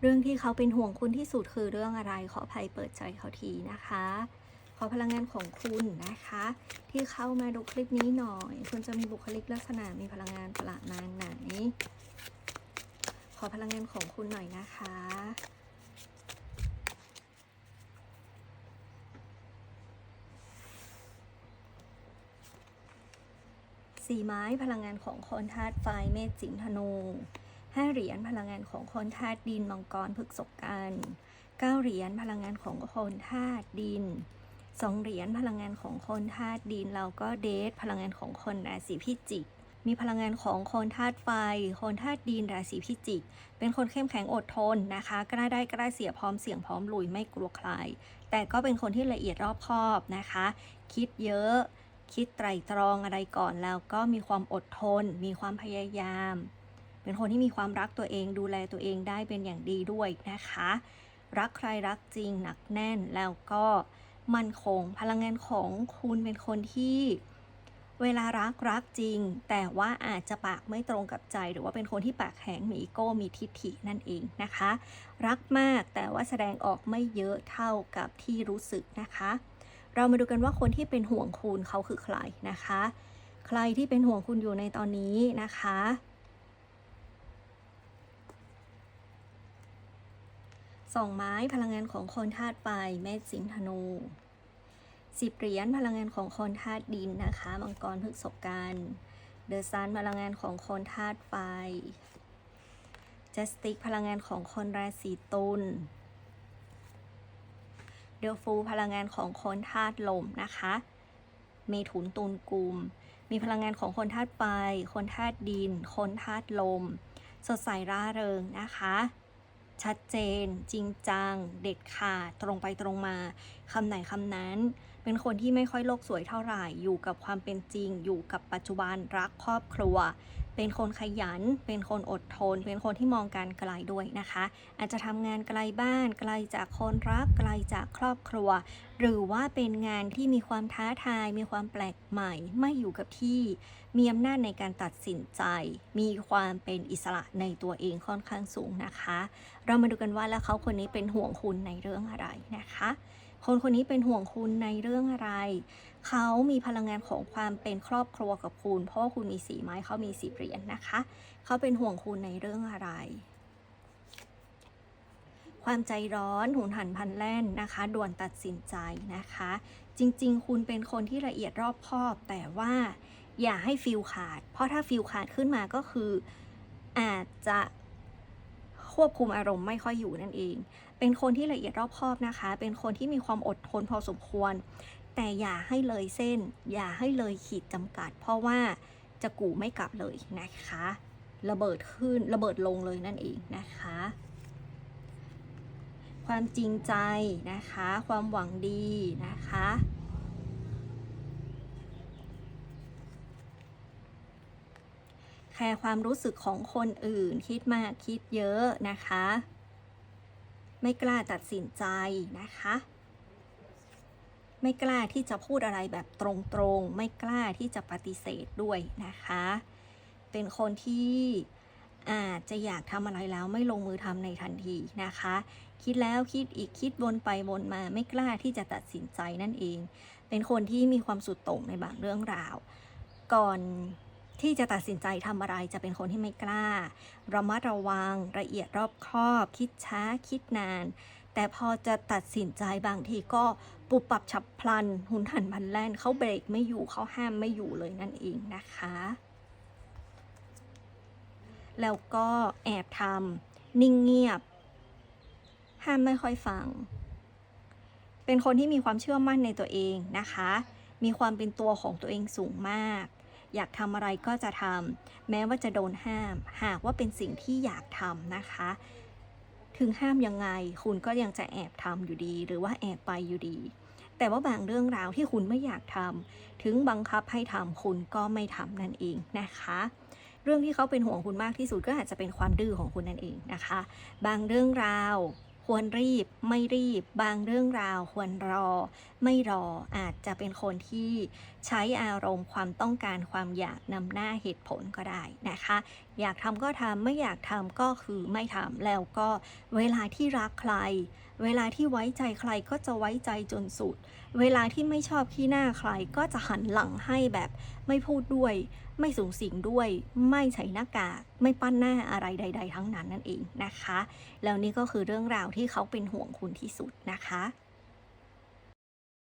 เรื่องที่เขาเป็นห่วงคุณที่สุดคือเรื่องอะไร ขออภัยเปิดใจเขาทีนะคะ ขอพลังงานของคุณนะคะ ที่เข้ามาดูคลิปนี้หน่อย คุณจะมีบุคลิกลักษณะมีพลังงานประมาณไหน ขอพลังงานของคุณหน่อยนะคะสี่ไม้พลังงานของคอนธาตุไฟเมษสิงธนู ห้าเหรียญพลังงานของคนธาตุดินมังกรพฤกษกันเก้าเหรียญพลังงานของคนธาตุดินสองเหรียญพลังงานของคนธาตุดินแล้วก็เดทพลังงานของคนราศีพิจิก มีพลังงานของคนธาตุไฟ คนธาตุดินราศีพิจิก เป็นคนเข้มแข็งอดทนนะคะกล้าได้กล้าเสียพร้อมเสี่ยงพร้อมลุยไม่กลัวใคร แต่ก็เป็นคนที่ละเอียดรอบคอบนะคะ คิดเยอะคิดไตรตรองอะไรก่อนแล้วก็มีความอดทน มีความพยายาม เป็นคนที่มีความรักตัวเองดูแลตัวเองได้เป็นอย่างดีด้วยนะคะ รักใครรักจริงหนักแน่นแล้วก็มั่นคงพลังงานของคุณเป็นคนที่เวลารักรักจริง แต่ว่าอาจจะปากไม่ตรงกับใจ หรือว่าเป็นคนที่ปากแข็งมีอีโก้มีทิฐินั่นเองนะคะ รักมากแต่ว่าแสดงออกไม่เยอะเท่ากับที่รู้สึกนะคะ เรามาดูกันว่าคนที่เป็นห่วงคุณเขาคือใครนะคะ ใครที่เป็นห่วงคุณอยู่ในตอนนี้นะคะ สองไม้พลังงานของคนธาตุไฟเมษสิงธนูสิบเหรียญพลังงานของคนธาตุดินนะคะมังกรพฤกษกันเดอะซันพลังงานของคนธาตุไฟจัสติกพลังงานของคนราศีตุลเดลฟูพลังงานของคนธาตุลมนะคะ เมถุนตุลกุม มีพลังงานของคนธาตุไฟคนธาตุดิน คนธาตุลม สดใสร่าเริงนะคะ ชัดเจน จริงจัง เด็ดขาดตรงไปตรงมาคำไหนคำนั้น เป็นคนที่ไม่ค่อยโลกสวยเท่าไหร่ อยู่กับความเป็นจริง อยู่กับปัจจุบันรักครอบครัว เป็นคนขยัน เป็นคนอดทน เป็นคนที่มองการไกลด้วยนะคะ อาจจะทำงานไกลบ้าน ไกลจากคนรัก ไกลจากครอบครัว หรือว่าเป็นงานที่มีความท้าทาย มีความแปลกใหม่ ไม่อยู่กับที่ มีอำนาจในการตัดสินใจ มีความเป็นอิสระในตัวเองค่อนข้างสูงนะคะ เรามาดูกันว่าแล้วเขาคนนี้เป็นห่วงคุณในเรื่องอะไรนะคะ คนคนนี้เป็นห่วงคุณในเรื่องอะไร เขามีพลังงานของความเป็นครอบครัวกับคุณ เพราะว่าคุณมีสีไม้เขามีสีเหรียญนะคะ เขาเป็นห่วงคุณในเรื่องอะไร ความใจร้อนหุนหันพันแล่นนะคะ ด่วนตัดสินใจนะคะ จริงๆ คุณเป็นคนที่ละเอียดรอบคอบ แต่ว่าอย่าให้ฟิลขาด เพราะถ้าฟิลขาดขึ้นมาก็คืออาจจะ ควบคุมอารมณ์ไม่ค่อยอยู่นั่นเอง เป็นคนที่ละเอียดรอบคอบนะคะ เป็นคนที่มีความอดทนพอสมควร แต่อย่าให้เลยเส้น อย่าให้เลยขีดจำกัด เพราะว่าจะกูไม่กลับเลยนะคะ ระเบิดขึ้นระเบิดลงเลยนั่นเองนะคะ ความจริงใจนะคะ ความหวังดีนะคะ แคร์ความรู้สึกของคนอื่น คิดมากคิดเยอะนะคะ ไม่กล้าตัดสินใจนะคะ ไม่กล้าที่จะพูดอะไรแบบตรงๆ ไม่กล้าที่จะปฏิเสธด้วยนะคะ เป็นคนที่อาจจะอยากทำอะไรแล้วไม่ลงมือทำในทันทีนะคะ คิดแล้วคิดอีกคิดวนไปวนมาไม่กล้าที่จะตัดสินใจนั่นเอง เป็นคนที่มีความสุดโต่งในบางเรื่องราว ก่อน ที่จะตัดสินใจทำอะไรจะเป็นคนที่ไม่กล้า ระมัดระวัง ละเอียดรอบคอบ คิดช้าคิดนาน แต่พอจะตัดสินใจบางทีก็ปุบปับฉับพลัน หุนหันพลันแล่นเขาเบรกไม่อยู่เขาห้ามไม่อยู่เลยนั่นเองนะคะ แล้วก็แอบทำนิ่งเงียบ ห้ามไม่ค่อยฟัง เป็นคนที่มีความเชื่อมั่นในตัวเองนะคะ มีความเป็นตัวของตัวเองสูงมาก อยากทำอะไรก็จะทำแม้ว่าจะโดนห้าม หากว่าเป็นสิ่งที่อยากทำนะคะ ถึงห้ามยังไง คุณก็ยังจะแอบทำอยู่ดี หรือว่าแอบไปอยู่ดี แต่ว่าบางเรื่องราวที่คุณไม่อยากทำถึงบังคับให้ทำคุณก็ไม่ทำนั่นเองนะคะเรื่องที่เขาเป็นห่วงคุณมากที่สุดก็อาจจะเป็นความดื้อของคุณนั่นเองนะคะ บางเรื่องราว ควรรีบ ไม่รีบ บางเรื่องราวควรรอ ไม่รออาจจะเป็นคนที่ใช้อารมณ์ความต้องการความอยากนำหน้าเหตุผลก็ได้นะคะ อยากทำก็ทำไม่อยากทำก็คือไม่ทำแล้วก็เวลาที่รักใคร เวลาที่ไว้ใจใครก็จะไว้ใจจนสุด เวลาที่ไม่ชอบขี้หน้าใครก็จะหันหลังให้แบบไม่พูดด้วย ไม่สูงสิงด้วย ไม่ใส่หน้ากากไม่ปั้นหน้าอะไรใด ๆ ทั้งนั้นนั่นเองนะคะ แล้วนี่ก็คือเรื่องราวที่เขาเป็นห่วงคุณที่สุดนะคะ